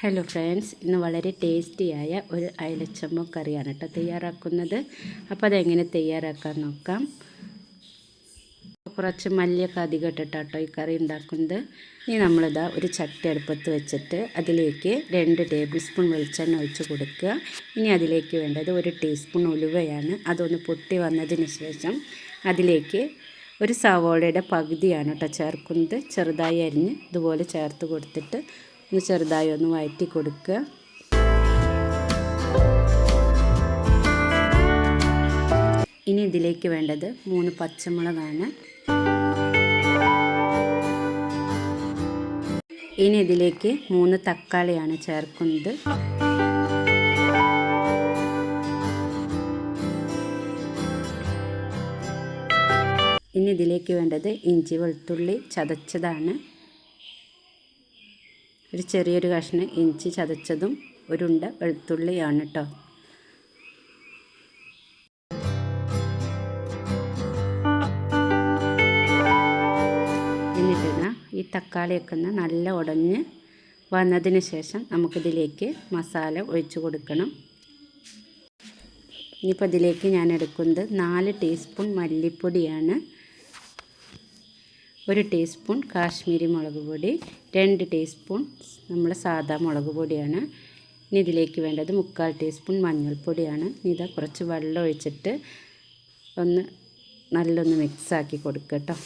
Hello friends ഇന്ന് വളരെ ടേസ്റ്റിയായ ഒരു അയലച്ചമ്മ കറിയാണ് കേട്ടോ തയ്യാറാക്കുന്നത്. അപ്പോൾ അതെങ്ങനെ തയ്യാറാക്കാൻ നോക്കാം. കുറച്ച് മല്ലിയൊക്കെ അധികം ഇട്ടിട്ടാട്ടോ ഈ കറി ഉണ്ടാക്കുന്നത്. ഇനി നമ്മളിതാ ഒരു ചട്ടി അടുപ്പത്ത് വെച്ചിട്ട് അതിലേക്ക് രണ്ട് ടേബിൾ സ്പൂൺ വെളിച്ചെണ്ണ ഒഴിച്ച് കൊടുക്കുക. ഇനി അതിലേക്ക് വേണ്ടത് ഒരു ടീസ്പൂൺ ഉലുവയാണ്. അതൊന്ന് പൊട്ടി വന്നതിന് ശേഷം അതിലേക്ക് ഒരു സവോളയുടെ പകുതിയാണ് കേട്ടോ ചേർക്കുന്നത്. ചെറുതായി അരിഞ്ഞ് ഇതുപോലെ ചേർത്ത് കൊടുത്തിട്ട് ഒന്ന് ചെറുതായി ഒന്ന് വഴറ്റി കൊടുക്കുക. ഇനി ഇതിലേക്ക് വേണ്ടത് മൂന്ന് പച്ചമുളകാണ്. ഇനി ഇതിലേക്ക് മൂന്ന് തക്കാളിയാണ് ചേർക്കുന്നത്. ഇനി ഇതിലേക്ക് വേണ്ടത് ഇഞ്ചി വെളുത്തുള്ളി ചതച്ചതാണ്. ഒരു ചെറിയൊരു കഷ്ണം ഇഞ്ചി ചതച്ചതും ഒരുണ്ട വെളുത്തുള്ളിയാണ് കേട്ടോ എന്നിട്ട് ഈ തക്കാളിയൊക്കെ ഒന്ന് നല്ല ഉടഞ്ഞ് വന്നതിന് ശേഷം നമുക്കിതിലേക്ക് മസാല ഒഴിച്ച് കൊടുക്കണം. ഇനിയിപ്പോൾ ഇതിലേക്ക് ഞാൻ എടുക്കുന്നത് നാല് ടീസ്പൂൺ മല്ലിപ്പൊടിയാണ്. ഒരു ടീസ്പൂൺ കാശ്മീരി മുളക് പൊടി രണ്ട് ടീസ്പൂൺ നമ്മൾ സാധാ മുളക് പൊടിയാണ്. ഇനി ഇതിലേക്ക് വേണ്ടത് മുക്കാൽ ടീസ്പൂൺ മഞ്ഞൾപ്പൊടിയാണ്. ഇനി ഇതാ കുറച്ച് വെള്ളം ഒഴിച്ചിട്ട് ഒന്ന് നല്ലൊന്ന് മിക്സാക്കി കൊടുക്കുക കേട്ടോ.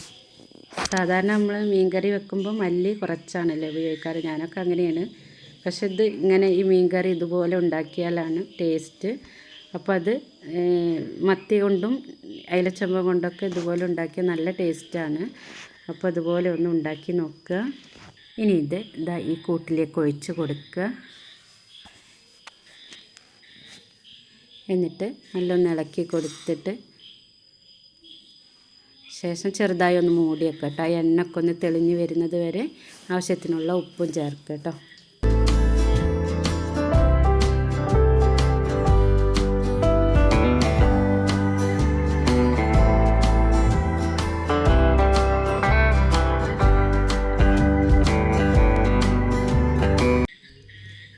സാധാരണ നമ്മൾ മീൻകറി വെക്കുമ്പോൾ മല്ലി കുറച്ചാണല്ലോ ഉപയോഗിക്കാറ്. ഞാനൊക്കെ അങ്ങനെയാണ്. പക്ഷെ ഇത് ഇങ്ങനെ ഈ മീൻകറി ഇതുപോലെ ഉണ്ടാക്കിയാലാണ് ടേസ്റ്റ് അപ്പോൾ അത് മത്തി കൊണ്ടും അയിലച്ചമ്പ കൊണ്ടൊക്കെ ഇതുപോലെ ഉണ്ടാക്കിയാൽ നല്ല ടേസ്റ്റാണ് അപ്പോൾ അതുപോലെ ഒന്ന് ഉണ്ടാക്കി നോക്കുക. ഇനി ഇത് ഇതാ ഈ കൂട്ടിലേക്ക് ഒഴിച്ച് കൊടുക്കുക. എന്നിട്ട് നല്ലൊന്ന് ഇളക്കി കൊടുത്തിട്ട് ശേഷം ചെറുതായി ഒന്ന് മൂടി വെക്കുക കേട്ടോ. ആ എണ്ണക്കൊന്ന് തെളിഞ്ഞ് വരുന്നത് വരെ ആവശ്യത്തിനുള്ള ഉപ്പും ചേർക്കുക കേട്ടോ.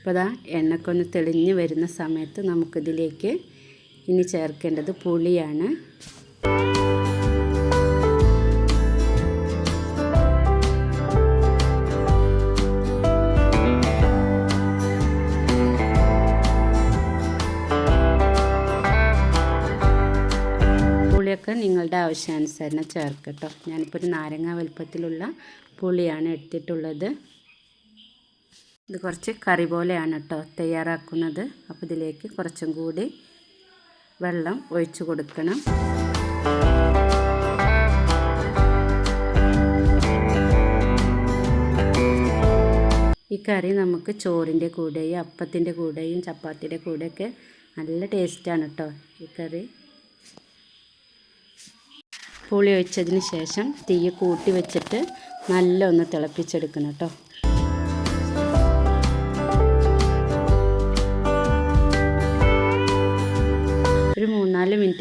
അപ്പോൾ അതാ എണ്ണക്കൊന്ന് തെളിഞ്ഞ് വരുന്ന സമയത്ത് നമുക്കിതിലേക്ക് ഇനി ചേർക്കേണ്ടത് പുളിയാണ്. പുളിയൊക്കെ നിങ്ങളുടെ ആവശ്യാനുസരണം ചേർക്കട്ടോ. ഞാനിപ്പോൾ ഒരു നാരങ്ങ വലുപ്പത്തിലുള്ള പുളിയാണ് എടുത്തിട്ടുള്ളത്. ഇത് കുറച്ച് കറി പോലെയാണ് കേട്ടോ തയ്യാറാക്കുന്നത്. അപ്പോൾ ഇതിലേക്ക് കുറച്ചും കൂടി വെള്ളം ഒഴിച്ചു കൊടുക്കണം. ഈ കറി നമുക്ക് ചോറിന്റെ കൂടെയും അപ്പത്തിന്റെ കൂടെയും ചപ്പാത്തിയുടെ കൂടെയൊക്കെ നല്ല ടേസ്റ്റാണ് കേട്ടോ ഈ കറി. പുളി ഒഴിച്ചതിന് ശേഷം തീ കൂട്ടി വെച്ചിട്ട് നല്ല ഒന്ന് തിളപ്പിച്ചെടുക്കണം കേട്ടോ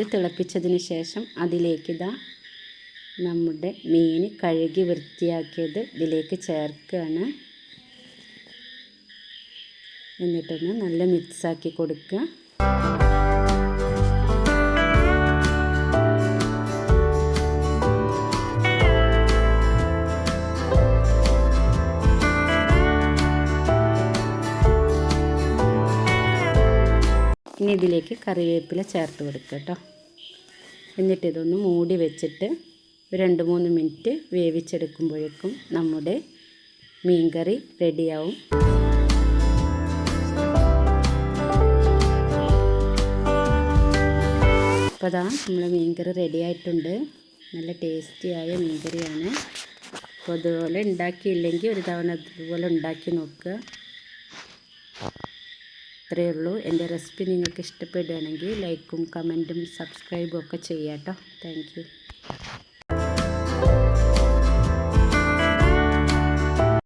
മൂന്നാൽ തിളപ്പിച്ചതിന് ശേഷം അതിലേക്ക് ഇതാ നമ്മുടെ മീൻ കഴുകി വൃത്തിയാക്കിയത് ഇതിലേക്ക് ചേർക്കുകയാണ്. എന്നിട്ടൊന്ന് നല്ല മിക്സാക്കി കൊടുക്കുക. ഇനി ഇതിലേക്ക് കറിവേപ്പില ചേർത്ത് കൊടുക്കുക കേട്ടോ. എന്നിട്ട് ഇതൊന്ന് മൂടി വെച്ചിട്ട് രണ്ട് മൂന്ന് മിനിറ്റ് വേവിച്ചെടുക്കുമ്പോഴേക്കും നമ്മുടെ മീൻകറി റെഡിയാവും. അപ്പോൾ അതാ നമ്മുടെ മീൻകറി റെഡി ആയിട്ടുണ്ട്. നല്ല ടേസ്റ്റിയായ മീൻകറിയാണ്. അപ്പോൾ അതുപോലെ ഉണ്ടാക്കിയില്ലെങ്കിൽ ഒരു തവണ അതുപോലെ ഉണ്ടാക്കി നോക്കുക. അത്രയേ ഉള്ളൂ. എന്റെ റെസിപ്പി നിങ്ങൾക്ക് ഇഷ്ടപ്പെടുകയാണെങ്കിൽ ലൈക്കും കമന്റും സബ്സ്ക്രൈബും ഒക്കെ ചെയ്യാം കേട്ടോ. താങ്ക്